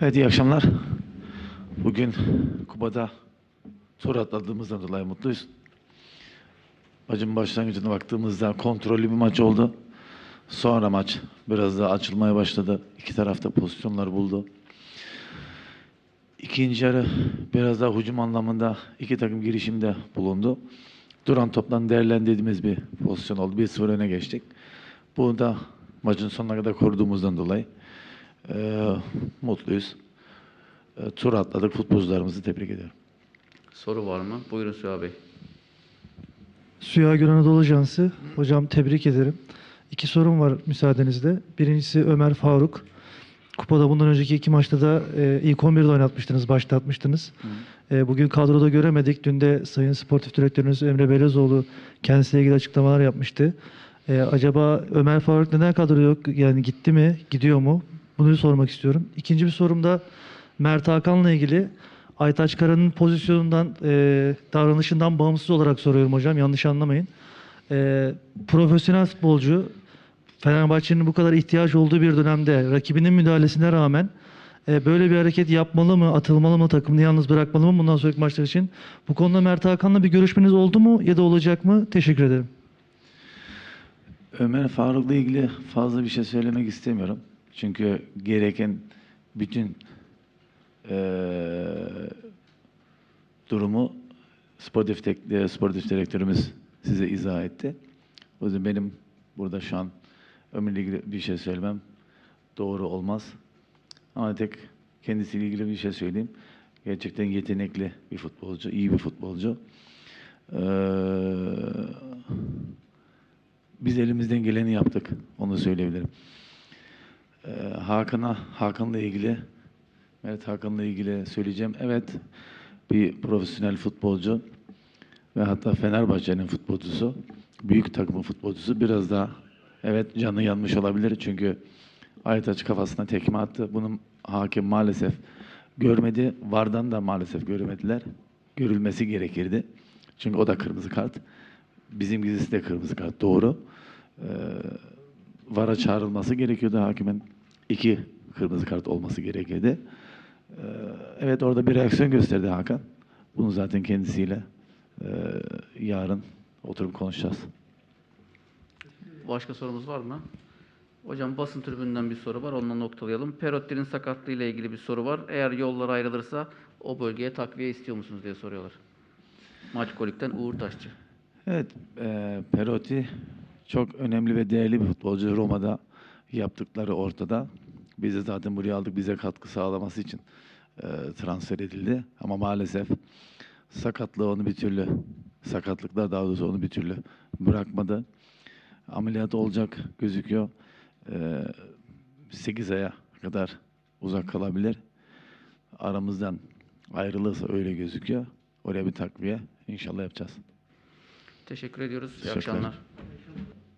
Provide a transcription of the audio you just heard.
Evet iyi akşamlar. Bugün Kuba'da tur atladığımızdan dolayı mutluyuz. Maçın başlangıcına baktığımızda kontrollü bir maç oldu. Sonra maç biraz daha açılmaya başladı. İki tarafta pozisyonlar buldu. İkinci yarı biraz daha hücum anlamında iki takım girişimde bulundu. Duran toptan değerlendirdiğimiz bir pozisyon oldu. 1-0 öne geçtik. Bunu da maçın sonuna kadar koruduğumuzdan dolayı eee, mutluyuz. Eee, tur atladık. Futbolcularımızı tebrik ediyorum. Soru var mı? Buyurun Süha Bey. Suya Gül Anadolu Ajansı. Hocam tebrik ederim. İki sorum var müsaadenizle. Birincisi Ömer Faruk. Kupada bundan önceki iki maçta da e, ilk 11'de oynatmıştınız, başlatmıştınız. E, bugün kadroda göremedik. Dün de Sayın Sportif Direktörünüz Emre Belezoğlu kendisiyle ilgili açıklamalar yapmıştı. E, acaba Ömer Faruk neden kadroda yok? Yani gitti mi, gidiyor mu? Bunu sormak istiyorum. İkinci bir sorum da Mert Hakan'la ilgili. Aytaç Kara'nın pozisyonundan, e, davranışından bağımsız olarak soruyorum hocam. Yanlış anlamayın. E, profesyonel futbolcu Fenerbahçe'nin bu kadar ihtiyaç olduğu bir dönemde rakibinin müdahalesine rağmen e, böyle bir hareket yapmalı mı, atılmalı mı, takımını yalnız bırakmalı mı bundan sonraki maçlar için? Bu konuda Mert Hakan'la bir görüşmeniz oldu mu ya da olacak mı? Teşekkür ederim. Ömer Faruk'la ilgili fazla bir şey söylemek istemiyorum. Çünkü gereken bütün eee, durumu sportif, tek, e, sportif direktörümüz size izah etti. O yüzden benim burada şu an Ömer'le ilgili bir şey söylemem doğru olmaz. Ama tek kendisiyle ilgili bir şey söyleyeyim. Gerçekten yetenekli bir futbolcu, iyi bir futbolcu. Eee biz elimizden geleni yaptık. Onu söyleyebilirim. Ee, Hakan'a, Hakan'la ilgili, evet Hakan'la ilgili söyleyeceğim. Evet, bir profesyonel futbolcu ve hatta Fenerbahçe'nin futbolcusu, büyük takımın futbolcusu biraz daha evet canı yanmış olabilir çünkü Aytaç kafasına tekme attı. Bunu hakem maalesef görmedi. Vardan da maalesef göremediler. Görülmesi gerekirdi. Çünkü o da kırmızı kart. Bizim gizlisi de kırmızı kart. Doğru. Ee, VAR'a çağrılması gerekiyordu hakimin. İki kırmızı kart olması gerekirdi. Ee, evet orada bir reaksiyon gösterdi Hakan. Bunu zaten kendisiyle e, yarın oturup konuşacağız. Başka sorumuz var mı? Hocam basın tribününden bir soru var. Onunla noktalayalım. Perotti'nin sakatlığı ile ilgili bir soru var. Eğer yollar ayrılırsa o bölgeye takviye istiyor musunuz diye soruyorlar. Maç kolikten Uğur Taşçı. Evet, e, Perotti çok önemli ve değerli bir futbolcu. Roma'da yaptıkları ortada. Biz de zaten buraya aldık bize katkı sağlaması için e, transfer edildi. Ama maalesef sakatlığı onu bir türlü, sakatlıklar daha doğrusu onu bir türlü bırakmadı. Ameliyat olacak gözüküyor. E, 8 aya kadar uzak kalabilir. Aramızdan ayrılırsa öyle gözüküyor. Oraya bir takviye inşallah yapacağız. Teşekkür ediyoruz. İyi akşamlar.